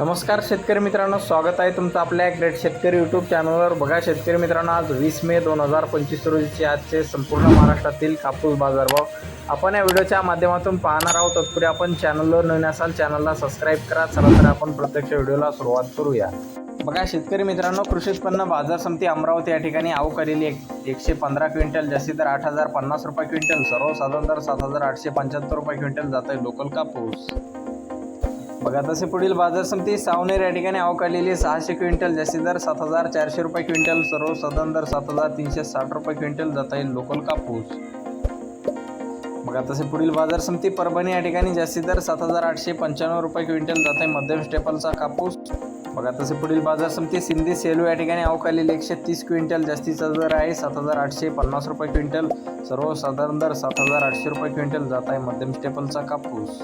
नमस्कार शेतकरी मित्रांनो स्वागत आहे तुमचं आपल्या ग्रेट शेतकरी यूट्यूब चॅनलवर बघा शेतकरी मित्रांनो आज वीस मे दोन हजार पंचवीस रोजीचे आजचे संपूर्ण महाराष्ट्रातील कापूस बाजारभाव आपण या व्हिडिओच्या माध्यमातून पाहणार आहोत. तत्पूर्वी आपण चॅनलवर नवीन असाल चॅनलला सबस्क्राईब करा. चला तर आपण प्रत्यक्ष व्हिडिओला सुरुवात करूया. बघा शेतकरी मित्रांनो कृषी उत्पन्न बाजार समिती अमरावती या ठिकाणी आवक आलेली एक एकशे पंधरा क्विंटल जास्ती तर आठ हजार पन्नास रुपये क्विंटल सर्वसाधारण दर सात हजार आठशे पंच्याहत्तर रुपये क्विंटल जात आहे लोकल कापूस. बघा तसे पुढील बाजार समिती सावनेर या ठिकाणी अवकाळलेली सहाशे क्विंटल जास्ती दर सात हजार चारशे रुपये क्विंटल सर्वसाधारण दर सात हजार तीनशे साठ रुपये क्विंटल जात आहे लोकल कापूस. बघा तसे पुढील बाजार समिती परभणी या ठिकाणी जास्ती दर सात हजार आठशे पंच्याण्णव रुपये क्विंटल जात आहे मध्यम स्टेपलचा कापूस. बघा तसे पुढील बाजार समिती सिंधी सेलू या ठिकाणी अवकालील एकशे तीस क्विंटल जास्तीचा दर आहे सात हजार आठशे पन्नास रुपये क्विंटल. सर्वसाधारण दर सात हजार आठशे रुपये क्विंटल जात आहे मध्यम स्टेपलचा कापूस.